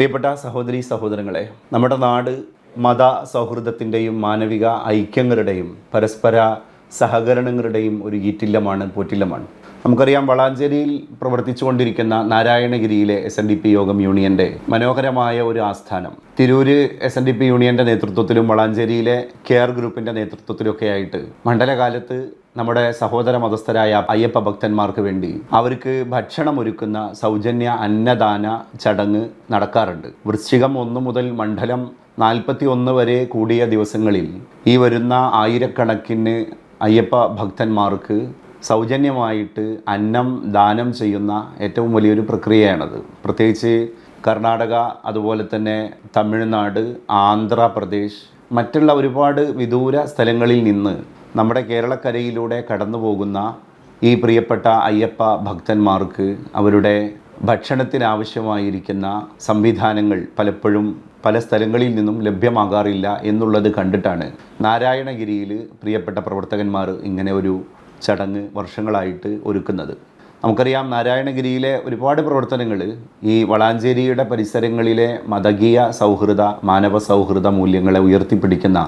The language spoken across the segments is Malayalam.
പ്രിയപ്പെട്ട സഹോദരി സഹോദരങ്ങളെ നമ്മുടെ നാട് മത സൗഹൃദത്തിന്റെയും മാനവിക ഐക്യങ്ങളുടെയും പരസ്പര സഹകരണങ്ങളുടെയും ഒരു ഈറ്റില്ലമാണ് പോറ്റില്ലമാണ്. നമുക്കറിയാം വളാഞ്ചേരിയിൽ പ്രവർത്തിച്ചുകൊണ്ടിരിക്കുന്ന നാരായണഗിരിയിലെ എസ് എൻ ഡി പി യോഗം യൂണിയന്റെ മനോഹരമായ ഒരു ആസ്ഥാനം. Tirur S N D P യൂണിയന്റെ നേതൃത്വത്തിലും വളാഞ്ചേരിയിലെ കെയർ ഗ്രൂപ്പിന്റെ നേതൃത്വത്തിലൊക്കെ ആയിട്ട് മണ്ഡലകാലത്ത് നമ്മുടെ സഹോദര മതസ്ഥരായ അയ്യപ്പ ഭക്തന്മാർക്ക് വേണ്ടി അവർക്ക് ഭക്ഷണം ഒരുക്കുന്ന സൗജന്യ അന്നദാന ചടങ്ങ് നടക്കാറുണ്ട്. വൃശ്ചികം ഒന്ന് മുതൽ മണ്ഡലം നാൽപ്പത്തി ഒന്ന് വരെ കൂടിയ ദിവസങ്ങളിൽ ഈ വരുന്ന ആയിരക്കണക്കിന് അയ്യപ്പ ഭക്തന്മാർക്ക് സൗജന്യമായിട്ട് അന്നം ദാനം ചെയ്യുന്ന ഏറ്റവും വലിയൊരു പ്രക്രിയയാണത്. പ്രത്യേകിച്ച് കർണാടക അതുപോലെ തന്നെ തമിഴ്നാട് ആന്ധ്രാപ്രദേശ് മറ്റുള്ള ഒരുപാട് വിദൂര സ്ഥലങ്ങളിൽ നിന്ന് നമ്മുടെ കേരളക്കരയിലൂടെ കടന്നു പോകുന്ന ഈ പ്രിയപ്പെട്ട അയ്യപ്പ ഭക്തന്മാർക്ക് അവരുടെ ഭക്ഷണത്തിനാവശ്യമായിരിക്കുന്ന സംവിധാനങ്ങൾ പലപ്പോഴും പല സ്ഥലങ്ങളിൽ നിന്നും ലഭ്യമാകാറില്ല എന്നുള്ളത് കണ്ടിട്ടാണ്. നാരായണഗിരിയിൽ പ്രിയപ്പെട്ട പ്രവർത്തകന്മാർ ഇങ്ങനെ ഒരു ചടങ്ങ് വർഷങ്ങളായിട്ട് ഒരുക്കുന്നത്. നമുക്കറിയാം നാരായണഗിരിയിലെ ഒരുപാട് പ്രവർത്തനങ്ങൾ ഈ വളാഞ്ചേരിയുടെ പരിസരങ്ങളിലെ മതകീയ സൗഹൃദ മാനവ സൗഹൃദ മൂല്യങ്ങളെ ഉയർത്തിപ്പിടിക്കുന്ന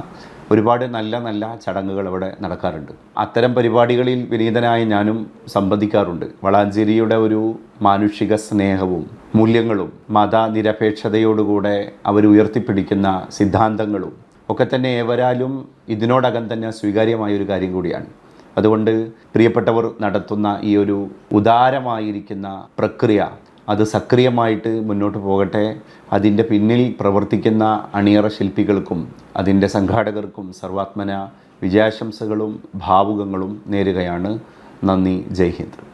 ഒരുപാട് നല്ല നല്ല ചടങ്ങുകൾ അവിടെ നടക്കാറുണ്ട്. അത്തരം പരിപാടികളിൽ വിനീതനായ ഞാനും സംബന്ധിക്കാറുണ്ട്. വളാഞ്ചേരിയുടെ ഒരു മാനുഷിക സ്നേഹവും മൂല്യങ്ങളും മതനിരപേക്ഷതയോടുകൂടെ അവർ ഉയർത്തിപ്പിടിക്കുന്ന സിദ്ധാന്തങ്ങളും ഒക്കെ തന്നെ ഏവരാലും ഇതിനോടകം തന്നെ സ്വീകാര്യമായ ഒരു കാര്യം കൂടിയാണ്. അതുകൊണ്ട് പ്രിയപ്പെട്ടവർ നടത്തുന്ന ഈ ഒരു ഉദാരമായിരിക്കുന്ന പ്രക്രിയ അത് സക്രിയമായിട്ട് മുന്നോട്ട് പോകട്ടെ. അതിന്റെ പിന്നിൽ പ്രവർത്തിക്കുന്ന അണിയറ ശില്പികൾക്കും അതിന്റെ സംഘാടകർക്കും സർവാത്മന വിജയാശംസകളും ഭാവുകങ്ങളും നേരുകയാണ്. നന്ദി. ജയ് ഹിന്ദ്.